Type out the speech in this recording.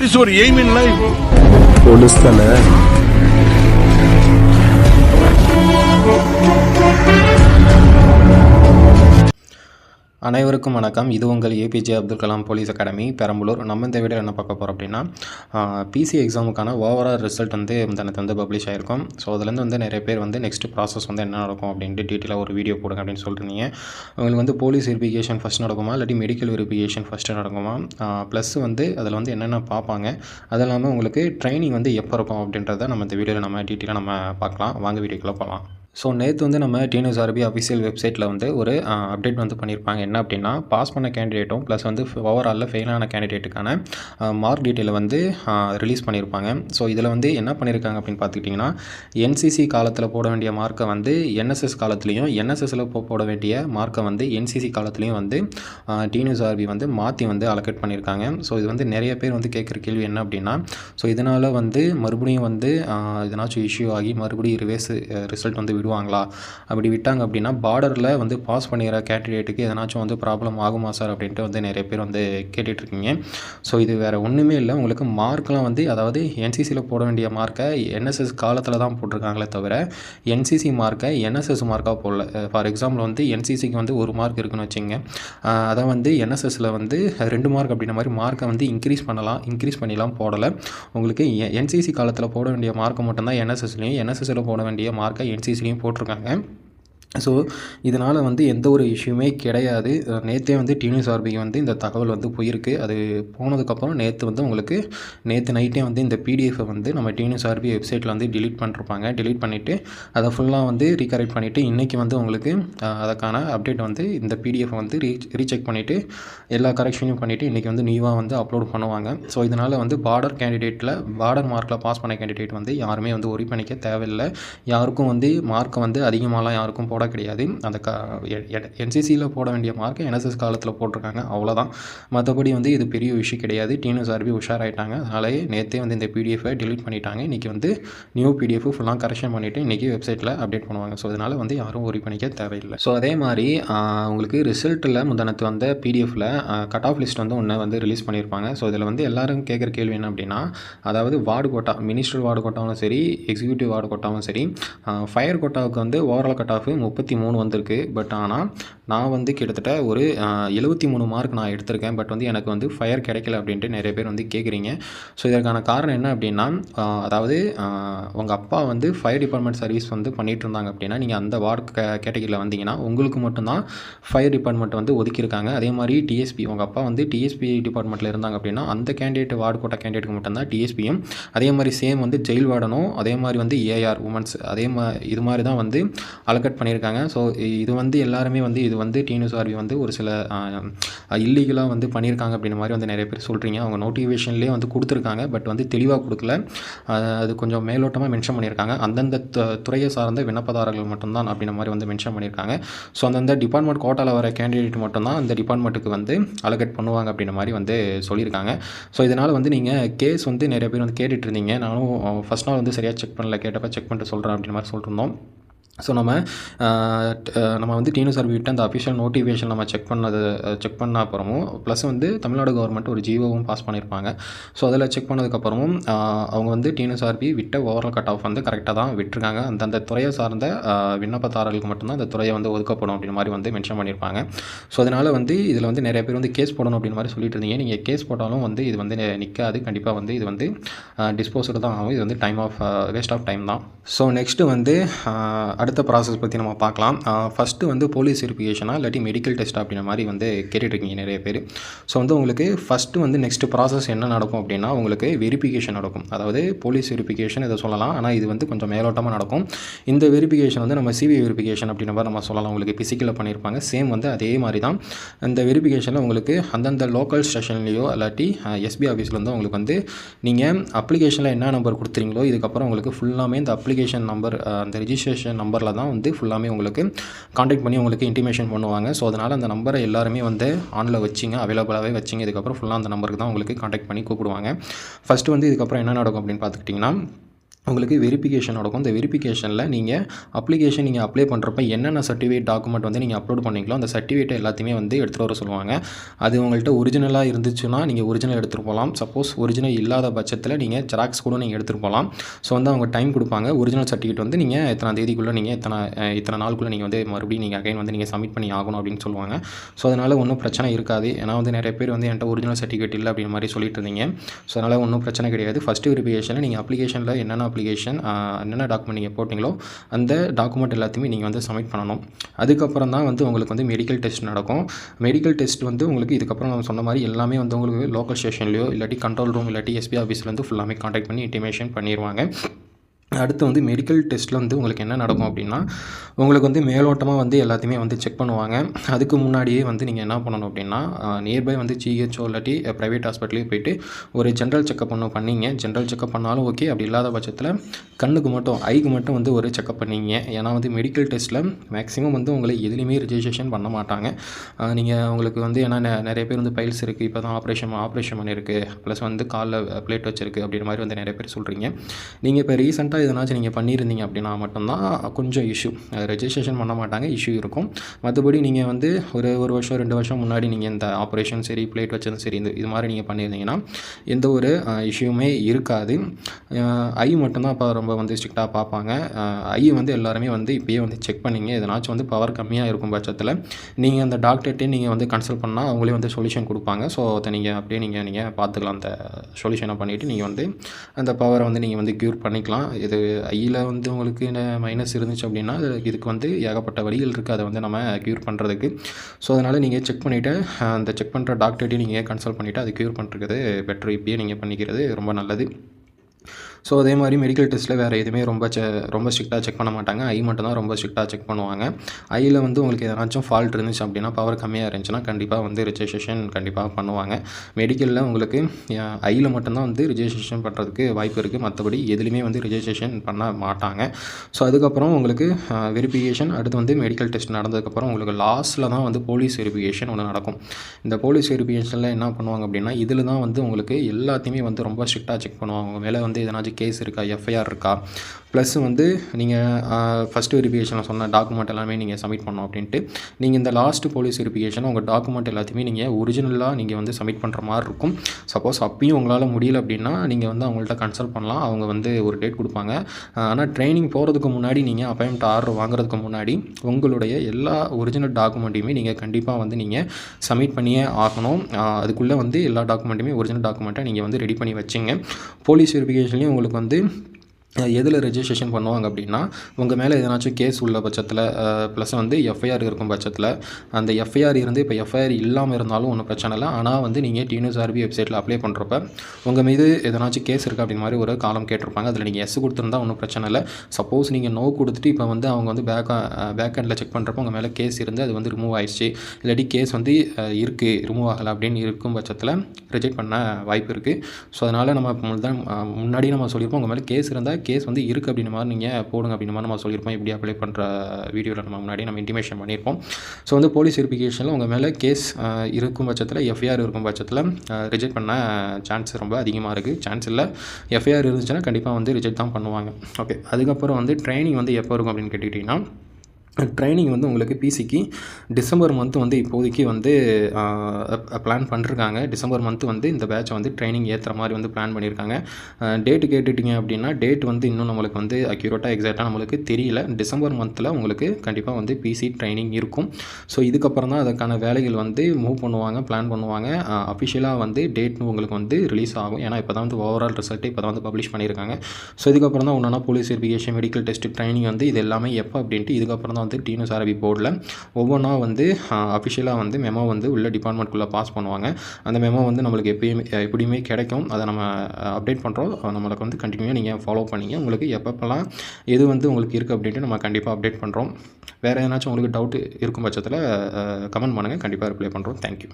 Is ஒரு aim in life police தானே அனைவருக்கும் வணக்கம். இது உங்கள் APJ Abdul Kalam police academy Perambalur. நம்ம இந்த வீடியோ என்ன பார்க்க போகிறோம் அப்படின்னா பிசி எக்ஸாமுக்கான ஓவரால் ரிசல்ட் வந்து முந்தானத்து வந்து பப்ளிஷ் ஆயிருக்கும். ஸோ அதுலேருந்து வந்து நிறைய பேர் வந்து நெக்ஸ்ட் ப்ராசஸ் வந்து என்ன நடக்கும் அப்படின்ட்டு டீட்டெயிலாக ஒரு வீடியோ போடுங்க அப்படின்னு சொல்லிருந்தீங்க உங்களுக்கு வந்து போலீஸ் வெரிஃபிகேஷன் ஃபஸ்ட் நடக்குமா? இல்லாட்டி மெடிக்கல் வெரிஃபிகேஷன் ஃபஸ்ட்டு நடக்குமா? ப்ளஸ் வந்து அதில் வந்து என்னென்ன பார்ப்பாங்க? அது இல்லாமல் உங்களுக்கு ட்ரைனிங் வந்து எப்போ இருக்கும் அப்படின்றத நம்ம இந்த வீடியோவில் நம்ம டீட்டெயிலாக நம்ம பார்க்கலாம். வாங்க வீடியோக்குள்ளே போகலாம் ஸோ நேற்று வந்து நம்ம டிஎன்எஸ்ஆர்பி அஃபிஷியல் வெப்சைட்டில் வந்து ஒரு அப்டேட் வந்து பண்ணியிருப்பாங்க என்ன அப்படின்னா பாஸ் பண்ண கேண்டிடேட்டும் ப்ளஸ் வந்து ஓவராலில் ஃபெயிலான கேண்டிடேட்டுக்கான மார்க் டீட்டெயிலை வந்து ரிலீஸ் பண்ணியிருப்பாங்க ஸோ இதில் வந்து என்ன பண்ணியிருக்காங்க அப்படின்னு பார்த்துக்கிட்டிங்கன்னா என்சிசி காலத்தில் போட வேண்டிய மார்க்கை வந்து என்எஸ்எஸ் காலத்துலேயும் என்எஸ்எஸில் போட வேண்டிய மார்க்கை வந்து என்சிசி காலத்துலேயும் வந்து டிஎன்எஸ்ஆர்பி வந்து மாற்றி வந்து அலோகேட் பண்ணியிருக்காங்க ஸோ இது வந்து நிறைய பேர் வந்து கேட்குற கேள்வி என்ன அப்படின்னா ஸோ இதனால் வந்து மறுபடியும் வந்து இதனாச்சும் இஷ்யூ ஆகி மறுபடியும் ரிவேஸ் ரிசல்ட் வந்து விடுவாங்களா அப்படி விட்டாங்க அப்படின்னா பார்டரில் வந்து பாஸ் பண்ணிடுற கேண்டிடேட்டுக்கு எதனாச்சும் வந்து ப்ராப்ளம் ஆகுமா சார் அப்படின்ட்டு வந்து நிறைய பேர் வந்து கேட்டுட்ருக்கீங்க. ஸோ இது வேறு ஒன்றுமே இல்லை. உங்களுக்கு மார்க்லாம் வந்து அதாவது என்சிசியில் போட வேண்டிய மார்க்கை என்எஸ்எஸ் காலத்தில் தான் போட்டிருக்காங்களே தவிர என்சிசி மார்க்கை என்எஸ்எஸ் மார்க்காக போடல. ஃபார் எக்ஸாம்பிள் வந்து என்சிசிக்கு வந்து ஒரு மார்க் இருக்குன்னு வச்சுங்க. அதை வந்து என்எஸ்எஸில் வந்து ரெண்டு மார்க் அப்படின்ற மாதிரி மார்க்கை வந்து இன்க்ரீஸ் பண்ணலாம் இன்க்ரீஸ் பண்ணிலாம் போடலை. உங்களுக்கு என்சிசி காலத்தில் போட வேண்டிய மார்க்கை மட்டும்தான் என்எஸ்எஸ்லையும் என்எஸ்எஸில் போட வேண்டிய மார்க்கை என்சிசிலையும் போட்டிருக்காங்க. ஸோ இதனால் வந்து எந்த ஒரு இஷ்யூமே கிடையாது. நேற்றே வந்து டிஎன்எஸ்ஆர்பிக்கு வந்து இந்த தகவல் வந்து போயிருக்கு. அது போனதுக்கப்புறம் நேற்று வந்து உங்களுக்கு நேற்று நைட்டே வந்து இந்த பிடிஎஃபை வந்து நம்ம டிஎன்எஸ்ஆர்பி வெப்சைட்டில் வந்து டிலீட் பண்ணிருப்பாங்க. டிலீட் பண்ணிவிட்டு அதை ஃபுல்லாக வந்து ரீகரெக்ட் பண்ணிவிட்டு இன்றைக்கி வந்து உங்களுக்கு அதுக்கான அப்டேட் வந்து இந்த பிடிஎஃப் வந்து ரீ ரீசெக் பண்ணிவிட்டு எல்லா கரெக்ஷனையும் பண்ணிவிட்டு இன்றைக்கி வந்து நியூவாக வந்து அப்லோட் பண்ணுவாங்க. ஸோ இதனால் வந்து பார்டர் கேண்டிடேட்டில் பார்டர் மார்க்கில் பாஸ் பண்ண கேண்டிடேட் வந்து யாருமே வந்து ஒரி பண்ணிக்க தேவையில்லை. யாருக்கும் வந்து மார்க்கை வந்து அதிகமாகலாம் யாருக்கும் போட கிடையாது. அந்த க என்சிசியில் போட வேண்டிய மார்க்கை என்எஸ்எஸ் காலத்தில் போட்டிருக்காங்க. அவ்வளோதான் மற்றபடி வந்து இது பெரிய விஷயம் கிடையாது. T N S R B உஷாராயிட்டாங்க. அதனாலே நேற்றே வந்து இந்த பிடிஎஃபை டிலீட் பண்ணிட்டாங்க. இன்றைக்கி வந்து நியூ பிடிஎஃப் ஃபுல்லாக கரெக்ஷன் பண்ணிவிட்டு இன்றைக்கி வெப்சைட்டில் அப்டேட் பண்ணுவாங்க. ஸோ அதனால் வந்து யாரும் ஒரி பண்ணிக்க தேவையில்லை. ஸோ அதே மாதிரி உங்களுக்கு ரிசல்ட்டில் முந்தானத்து வந்த பிடிஎஃபில் கட் ஆஃப் லிஸ்ட் வந்து ஒன்று வந்து ரிலீஸ் பண்ணியிருப்பாங்க ஸோ இதில் வந்து எல்லாரும் கேட்குற கேள்வி என்ன அப்படின்னா அதாவது வார்டு கோட்டா மினிஸ்டர் வார்டு கோட்டாவும் சரி எக்ஸிக்யூட்டிவ் வார்டு கோட்டாவும் சரி ஃபயர் கோட்டாவுக்கு வந்து ஓவரால் கட் ஆஃப் முப்பத்தி மூணு வந்திருக்கு. பட் ஆனால் நான் வந்து கிட்டத்தட்ட ஒரு எழுபத்தி மூணு மார்க் நான் எடுத்திருக்கேன். பட் வந்து எனக்கு வந்து ஃபயர் கிடைக்கல அப்படின்ட்டு நிறைய பேர் வந்து கேட்குறீங்க ஸோ இதற்கான காரணம் என்ன அப்படின்னா அதாவது உங்கள் அப்பா வந்து ஃபயர் டிபார்ட்மெண்ட் சர்வீஸ் வந்து பண்ணிகிட்டு இருந்தாங்க அப்படின்னா நீங்கள் அந்த வார்டு கே கேட்டகரியில் வந்தீங்கன்னா உங்களுக்கு மட்டும்தான் ஃபயர் டிபார்ட்மெண்ட் வந்து ஒதுக்கியிருக்காங்க. அதே மாதிரி டிஎஸ்பி உங்கள் அப்பா வந்து டிஎஸ்பி டிபார்ட்மெண்ட்டில் இருந்தாங்க அப்படின்னா அந்த கேண்டிடேட் வார்டு கோட்டா கேண்டிடேட்டுக்கு மட்டும்தான் டிஎஸ்பியும் அதே மாதிரி சேம் வந்து ஜெயில் வார்டனும் அதே மாதிரி வந்து ஏஆர் உமன்ஸ் அதே மா இது மாதிரி தான் வந்து அலகட் பண்ணியிருக்காங்க. ஸோ இது வந்து எல்லாருமே வந்து இது வந்து டிஎன்எஸ்ஆர்பி வந்து ஒரு சில இல்லீகலாக வந்து பண்ணியிருக்காங்க அப்படின்ற மாதிரி வந்து நிறைய பேர் சொல்கிறீங்க அவங்க நோட்டிஃபிகேஷன்லேயே வந்து கொடுத்துருக்காங்க பட் வந்து தெளிவாக கொடுக்கல. அது கொஞ்சம் மேலோட்டமாக மென்ஷன் பண்ணியிருக்காங்க அந்தந்த துறையை சார்ந்த விண்ணப்பதாரர்கள் மட்டும்தான் அப்படின்ற மாதிரி வந்து மென்ஷன் பண்ணியிருக்காங்க ஸோ அந்தந்த டிபார்ட்மெண்ட் கோட்டாவில் வர கேண்டிடேட் மட்டும்தான் அந்த டிபார்ட்மெண்ட்டுக்கு வந்து அலகேட் பண்ணுவாங்க அப்படின்ற மாதிரி வந்து சொல்லியிருக்காங்க ஸோ இதனால் வந்து நீங்கள் கேஸ் வந்து நிறைய பேர் வந்து கேட்டுட்டு இருந்தீங்க. நானும் ஃபஸ்ட் நாள் வந்து சரியாக செக் பண்ணல. கேட்டப்போ செக் பண்ணிட்டு சொல்கிறேன் அப்படின்ற மாதிரி சொல்லிருந்தோம் ஸோ நம்ம நம்ம வந்து டிஎன்யூ சார் விட்டு அந்த அஃபிஷியல் நோட்டிஃபிகேஷன் நம்ம செக் பண்ணது செக் பண்ண அப்புறமும் ப்ளஸ் வந்து தமிழ்நாடு கவர்மெண்ட் ஒரு ஜிஓவும் பாஸ் பண்ணியிருப்பாங்க ஸோ அதில் செக் பண்ணதுக்கப்புறமும் அவங்க வந்து டிஎன்எஸ்ஆர்பி விட்ட ஓவரால் கட் ஆஃப் வந்து கரெக்டாக தான் விட்டுருக்காங்க. அந்தந்த துறையை சார்ந்த விண்ணப்பதாரர்களுக்கு மட்டும்தான் அந்த துறையை வந்து ஒதுக்கப்படும் அப்படின்ற மாதிரி வந்து மென்ஷன் பண்ணியிருப்பாங்க ஸோ அதனால் வந்து இதில் வந்து நிறைய பேர் வந்து கேஸ் போடணும் அப்படின்னு மாதிரி சொல்லிட்டு இருந்தீங்க. நீங்கள் கேஸ் போட்டாலும் வந்து இது வந்து நிற்காது கண்டிப்பாக வந்து இது வந்து டிஸ்போசல் தான் ஆகும். இது வந்து time of waste of time தான். ஸோ நெக்ஸ்ட்டு வந்து அடுத்த அடுத்த ப்ராசஸ் பற்றி நம்ம பார்க்கலாம். ஃபஸ்ட்டு வந்து போலீஸ் வெரிஃபிகேஷனாக இல்லாட்டி மெடிக்கல் டெஸ்ட் அப்படின்ற மாதிரி வந்து கேட்டுட்ருக்கீங்க நிறைய பேர். ஸோ வந்து உங்களுக்கு ஃபஸ்ட்டு வந்து நெக்ஸ்ட் ப்ராசஸ் என்ன நடக்கும் அப்படின்னா உங்களுக்கு வெரிஃபிகேஷன் நடக்கும். அதாவது போலீஸ் வெரிஃபிகேஷன் இதை சொல்லலாம். ஆனால் இது வந்து கொஞ்சம் மேலோட்டமாக நடக்கும். இந்த வெரிஃபிகேஷன் வந்து நம்ம சிவி வெரிஃபிகேஷன் அப்படின்ற மாதிரி நம்ம சொல்லலாம். உங்களுக்கு பிசிக்கலில் பண்ணியிருப்பாங்க. சேம் வந்து அதே மாதிரி தான் இந்த வெரிஃபிகேஷனில் உங்களுக்கு அந்தந்த லோக்கல் ஸ்டேஷன்லேயோ இல்லாட்டி எஸ்பி ஆஃபீஸில் வந்து உங்களுக்கு வந்து நீங்கள் அப்ளிகேஷனில் என்ன நம்பர் கொடுத்துறீங்களோ இதுக்கப்புறம் உங்களுக்கு ஃபுல்லாமே இந்த அப்ளிகேஷன் நம்பர் அந்த ரிஜிஸ்ட்ரேஷன் நம்பர் நம்பரில் தான் வந்து ஃபுல்லாமே உங்களுக்கு காண்டாக்ட் பண்ணி உங்களுக்கு இன்டிமேஷன் பண்ணுவாங்க. ஸோ அதனால் அந்த நம்பரை எல்லாருமே வந்து ஆனில் வச்சிங்க அவைலபிளாகவே வச்சிங்க. இதுக்கப்புறம் ஃபுல்லாக அந்த நம்பருக்கு தான் உங்களுக்கு காண்டாக்ட் பண்ணி கூப்பிடுவாங்க. ஃபஸ்ட்டு வந்து இதுக்கப்புறம் என்ன நடக்கும் அப்படின்னு பார்த்துக்கிட்டிங்கன்னா உங்களுக்கு வெரிஃபிகேஷன் நடக்கும். இந்த வெரிஃபிகேஷனில் நீங்கள் அப்ளிகேஷன் நீங்கள் அப்ளை பண்ணுறப்ப என்னென்ன சர்டிஃபிகேட் டாக்குமெண்ட் வந்து நீங்கள் அப்லோட் பண்ணீங்களோ அந்த சர்டிஃபிகேட்டை எல்லாத்தையுமே வந்து எடுத்துகிட்டு வர சொல்லுவாங்க. அது உங்கள்கிட்ட ஒரிஜினலாக இருந்துச்சுன்னா நீங்கள் ஒரிஜினல் எடுத்துகிட்டு போகலாம் சப்போஸ் ஒரிஜினல் இல்லாத பட்சத்தில் நீங்கள் ஜெராக்ஸ் கூட நீங்கள் எடுத்துகிட்டு போகலாம் ஸோ வந்து அவங்க டைம் கொடுப்பாங்க. ஒரிஜினல் சர்டிஃபிகேட் வந்து நீங்கள் எத்தனை தேதிக்குள்ளே நீங்கள் எத்தனை இத்தனை நாளுக்குள்ளே நீங்கள் வந்து மறுபடியும் நீங்கள் அகைன் வந்து நீங்கள் சப்மிட் பண்ணி ஆகணும் அப்படின்னு சொல்லுவாங்க. ஸோ அதனால் ஒன்றும் பிரச்சனை இருக்காது. ஏன்னா வந்து நிறைய பேர் வந்து என்கிட்ட ஒரிஜினல் சர்டிஃபிகேட் இல்லை அப்படின்ற மாதிரி சொல்லிட்டு இருந்தீங்க. ஸோ அதனால் ஒன்றும் பிரச்சனை கிடையாது. ஃபஸ்ட்டு வெரிஃபிகேஷனில் நீங்கள் அப்ளிகேஷனில் என்னென்ன அப்ளிகேஷன் என்னென்ன டாக்குமெண்ட் நீங்கள் போட்டிங்களோ அந்த டாக்குமெண்ட் எல்லாத்தையுமே நீங்கள் வந்து சப்மிட் பண்ணணும். அதுக்கப்புறம் தான் வந்து உங்களுக்கு வந்து மெடிக்கல் டெஸ்ட் நடக்கும். மெடிக்கல் டெஸ்ட் வந்து உங்களுக்கு இதுக்கப்புறம் நம்ம சொன்ன மாதிரி எல்லாமே வந்து உங்களுக்கு லோக்கல் ஸ்டேஷன்லையோ இல்லாட்டி கண்ட்ரோல் ரூம் இல்லாட்டி எஸ்பி ஆஃபீஸ்லேருந்து ஃபுல்லாமே காண்டாக்ட் பண்ணி இன்டிமேஷன் பண்ணிடுவாங்க அடுத்து வந்து மெடிக்கல் டெஸ்ட்டில் வந்து உங்களுக்கு என்ன நடக்கும் அப்படின்னா உங்களுக்கு வந்து மேலோட்டமாக வந்து எல்லாத்தையுமே வந்து செக் பண்ணுவாங்க. அதுக்கு முன்னாடியே வந்து நீங்கள் என்ன பண்ணணும் அப்படின்னா நியர்பை வந்து ஜிஹெச்ஓ இல்லாட்டி ப்ரைவேட் ஹாஸ்பிட்டலுக்கு போயிட்டு ஒரு ஜென்ரல் செக்கப் ஒன்று பண்ணிங்க. ஜென்ரல் செக்கப் பண்ணாலும் ஓகே அப்படி இல்லாத பட்சத்தில் கண்ணுக்கு மட்டும் ஐக்கு மட்டும் வந்து ஒரு செக்கப் பண்ணீங்க. ஏன்னா வந்து மெடிக்கல் டெஸ்ட்டில் மேக்ஸிமம் வந்து உங்களை எதுலேயுமே ரிஜிஸ்ட்ரேஷன் பண்ண மாட்டாங்க. நீங்கள் உங்களுக்கு வந்து ஏன்னா நெ- நிறைய பேர் வந்து பைல்ஸ் இருக்குது இப்போ தான் ஆப்ரேஷன் ஆப்ரேஷன் பண்ணியிருக்கு ப்ளஸ் வந்து காலில் பிளேட் வச்சிருக்கு. அப்படின்ற மாதிரி வந்து நிறைய பேர் சொல்கிறீங்க நீங்கள் இப்போ ரீசெண்டாக எதனாச்சும் நீங்கள் பண்ணியிருந்தீங்க அப்படின்னா மட்டும்தான் கொஞ்சம் இஷ்யூ அது ரெஜிஸ்ட்ரேஷன் பண்ண மாட்டாங்க இஷ்யூ இருக்கும். மற்றபடி நீங்கள் வந்து ஒரு ஒரு வருஷம் ரெண்டு வருஷம் முன்னாடி நீங்கள் இந்த ஆப்ரேஷன் சரி பிளேட் வச்சதும் சரி இந்த இது மாதிரி நீங்கள் பண்ணியிருந்தீங்கன்னா எந்த ஒரு இஷ்யூமே இருக்காது. ஐ மட்டும்தான் இப்போ ரொம்ப வந்து ஸ்ட்ரிக்டாக பார்ப்பாங்க. ஐ வந்து எல்லாருமே வந்து இப்போயே வந்து செக் பண்ணிங்க. எதனாச்சும் வந்து பவர் கம்மியாக இருக்கும் பட்சத்தில் நீங்கள் அந்த டாக்டர்கிட்டே நீங்கள் வந்து கன்சல்ட் பண்ணால் அவங்களே வந்து சொல்யூஷன் கொடுப்பாங்க. ஸோ அதை நீங்கள் அப்படியே நீங்கள் நீங்கள் பார்த்துக்கலாம். அந்த சொல்யூஷனை பண்ணிவிட்டு நீங்கள் வந்து அந்த பவரை வந்து நீங்கள் வந்து க்யூர் பண்ணிக்கலாம். இது ஐயில் வந்து உங்களுக்கு மைனஸ் இருந்துச்சு அப்படின்னா இதுக்கு வந்து ஏகப்பட்ட வழிகள் இருக்குது அதை வந்து நம்ம க்யூர் பண்ணுறதுக்கு ஸோ அதனால் நீங்கள் செக் பண்ணிவிட்டு அந்த செக் பண்ணுற டாக்டர்கிட்டையும் நீங்கள் கன்சல்ட் பண்ணிவிட்டு அதை க்யூர் பண்ணுறது பெட்ரு இப்படியே நீங்கள் பண்ணிக்கிறது ரொம்ப நல்லது. ஸோ அதே மாதிரி மெடிக்கல் டெஸ்ட்டில் வேறு எதுவுமே ரொம்ப செ ரொம்ப ஸ்ட்ரிக்டாக செக் பண்ண மாட்டாங்க. ஐ மட்டும் தான் ரொம்ப ஸ்ட்ரிக்டாக செக் பண்ணுவாங்க. ஐயில் வந்து உங்களுக்கு எதனாச்சும் ஃபால்ட் இருந்துச்சு அப்படின்னா பவர் கம்மியாக இருந்துச்சுன்னா கண்டிப்பாக வந்து ரிஜிஸ்ட்ரேஷன் கண்டிப்பாக பண்ணுவாங்க. மெடிக்கலில் உங்களுக்கு ஐயில் மட்டும்தான் வந்து ரிஜிஸ்ட்ரேஷன் பண்ணுறதுக்கு வாய்ப்பு இருக்குது மற்றபடி எதுலேயுமே வந்து ரிஜிஸ்ட்ரேஷன் பண்ண மாட்டாங்க. ஸோ அதுக்கப்புறம் உங்களுக்கு வெரிஃபிகேஷன் அடுத்து வந்து மெடிக்கல் டெஸ்ட் நடந்ததுக்கப்புறம் உங்களுக்கு லாஸ்ட்டில் தான் வந்து போலீஸ் வெரிஃபிகேஷன் ஒன்று நடக்கும். இந்த போலீஸ் வெரிஃபிகேஷனில் என்ன பண்ணுவாங்க அப்படின்னா இதில் தான் வந்து உங்களுக்கு எல்லாத்தையுமே வந்து ரொம்ப ஸ்ட்ரிக்டாக செக் பண்ணுவாங்க. உங்கள் மேலே வந்து எதனாச்சும் கேஸ் இருக்கா எஃப்ஐஆர் இருக்கா? ப்ளஸ் வந்து நீங்கள் ஃபஸ்ட் வெரிஃபிகேஷனில் சொன்ன டாக்குமெண்ட் எல்லாமே நீங்கள் சப்மிட் பண்ணோம் அப்படின்ட்டு நீங்கள் இந்த லாஸ்ட் போலீஸ் வெரிஃபிகேஷன் உங்கள் டாக்குமெண்ட் எல்லாத்தையுமே நீங்கள் ஒரிஜினலாக நீங்கள் வந்து சப்மிட் பண்ணுற மாதிரி இருக்கும். சப்போஸ் அப்பயும் உங்களால் முடியல அப்படின்னா நீங்கள் வந்து அவங்கள்ட்ட கன்சல்ட் பண்ணலாம். அவங்க வந்து ஒரு டேட் கொடுப்பாங்க. ஆனால் ட்ரைனிங் போகிறதுக்கு முன்னாடி நீங்கள் அப்பாயின்மெண்ட் ஆர்டர் வாங்குறதுக்கு முன்னாடி உங்களுடைய எல்லா ஒரிஜினல் டாக்குமெண்ட்டையுமே நீங்கள் கண்டிப்பாக வந்து நீங்கள் சப்மிட் பண்ணியே ஆகணும். அதுக்குள்ளே வந்து எல்லா டாக்குமெண்ட்டுமே ஒரிஜினல் டாக்குமெண்ட்டை நீங்கள் வந்து ரெடி பண்ணி வச்சுங்க. போலீஸ் வெரிஃபிகேஷன்லேயும் உங்களுக்கு வந்து எதில் ரெஜிஸ்ட்ரேஷன் பண்ணுவாங்க அப்படின்னா உங்கள் மேலே எதனாச்சும் கேஸ் உள்ள பட்சத்தில் ப்ளஸ் வந்து எஃப்ஐஆர் இருக்கும் பட்சத்தில் அந்த எஃப்ஐஆர் இருந்து இப்போ எஃப்ஐஆர் இல்லாமல் இருந்தாலும் ஒன்றும் பிரச்சனை இல்லை. ஆனால் வந்து நீங்கள் டிஎன்எஸ்ஆர்பி வெப்சைட்டில் அப்ளை பண்ணுறப்ப உங்கள் மீது எதனாச்சும் கேஸ் இருக்குது அப்படின்ற மாதிரி ஒரு காலம் கேட்டிருப்பாங்க. அதில் நீங்கள் எஸ் கொடுத்துருந்தா ஒன்றும் பிரச்சனை இல்லை. சப்போஸ் நீங்கள் நோ கொடுத்துட்டு இப்போ வந்து அவங்க வந்து பேக் பேக் செக் பண்ணுறப்ப உங்கள் மேலே கேஸ் இருந்து அது வந்து ரிமூவ் ஆயிடுச்சு. இல்லாட்டி கேஸ் வந்து இருக்குது ரிமூவ் ஆகலை அப்படின்னு இருக்கும் பட்சத்தில் ரிஜெக்ட் பண்ண வாய்ப்பு இருக்குது ஸோ அதனால் நம்ம முன்னாடி நம்ம சொல்லியிருப்போம். உங்கள் மேலே கேஸ் இருந்தால் கேஸ் வந்து இருக்குது அப்படின்னு மாதிரி நீங்கள் போடுங்க அப்படின்னு மாதிரி நம்ம சொல்லியிருப்போம். இப்படி அப்ளை பண்ணுற வீடியோவில் நம்ம முன்னாடி நம்ம இன்டிமேஷன் பண்ணியிருப்போம். ஸோ வந்து போலீஸ் வெரிஃபிகேஷனில் உங்கள் மேலே கேஸ் இருக்கும் பட்சத்தில் எஃப்ஐஆர் இருக்கும் பட்சத்தில் ரிஜெக்ட் பண்ண சான்ஸ் ரொம்ப அதிகமாக இருக்குது சான்ஸ் இல்லை. எஃப்ஐஆர் இருந்துச்சுன்னா கண்டிப்பாக வந்து ரிஜெக்ட் தான் பண்ணுவாங்க. ஓகே அதுக்கப்புறம் வந்து ட்ரைனிங் வந்து எப்போ இருக்கும் அப்படின்னு கேட்டுக்கிட்டிங்கன்னா ட்ரைனிங் வந்து உங்களுக்கு பிசிக்கு டிசம்பர் மந்த் வந்து இப்போதைக்கு வந்து பிளான் பண்ணிருக்காங்க. டிசம்பர் மந்த் வந்து இந்த பேட்சை வந்து ட்ரைனிங் ஏற்றுற மாதிரி வந்து பிளான் பண்ணியிருக்காங்க டேட்டு கேட்டுட்டிங்க அப்படின்னா டேட் வந்து இன்னும் நம்மளுக்கு வந்து அக்யூரேட்டாக எக்ஸாக்டாக நம்மளுக்கு தெரியல. டிசம்பர் மந்தில் உங்களுக்கு கண்டிப்பாக வந்து பிசி ட்ரைனிங் இருக்கும். ஸோ இதுக்கப்புறம் தான் அதுக்கான வேலைகள் வந்து மூவ் பண்ணுவாங்க பிளான் பண்ணுவாங்க. அஃபிஷியலாக வந்து டேட் உங்களுக்கு வந்து ரிலீஸ் ஆகும். ஏன்னா இப்போ தான் வந்து ஓவரால் ரிசல்ட்டு இப்போ தான் வந்து பப்ளிஷ் பண்ணியிருக்காங்க ஸோ இதுக்கப்புறம் தான் ஒன்றா police verification medical test training வந்து இது எல்லாமே எப்போ அப்படின்ட்டு இதுக்கப்புறம் தான் வந்து டிஎன்எஸ் அரபி போர்டில் ஒவ்வொன்றா வந்து அஃபிஷியலாக வந்து மெமோ வந்து உள்ள டிபார்ட்மெண்ட்குள்ளே பாஸ் பண்ணுவாங்க. அந்த மெமோ வந்து நம்மளுக்கு எப்பயுமே எப்படியுமே கிடைக்கும். அதை நம்ம அப்டேட் பண்ணுறோம் நம்மளுக்கு வந்து கண்டினியூவாக நீங்கள் ஃபாலோ பண்ணிங்க. உங்களுக்கு எப்பப்பெல்லாம் எது வந்து உங்களுக்கு இருக்குது அப்படின்ட்டு நம்ம கண்டிப்பாக அப்டேட் பண்ணுறோம் வேறு எதனாச்சும் உங்களுக்கு டவுட் இருக்கும் பட்சத்தில் கமெண்ட் பண்ணுங்கள் கண்டிப்பாக ரிப்ளை பண்ணுறோம் தேங்க்யூ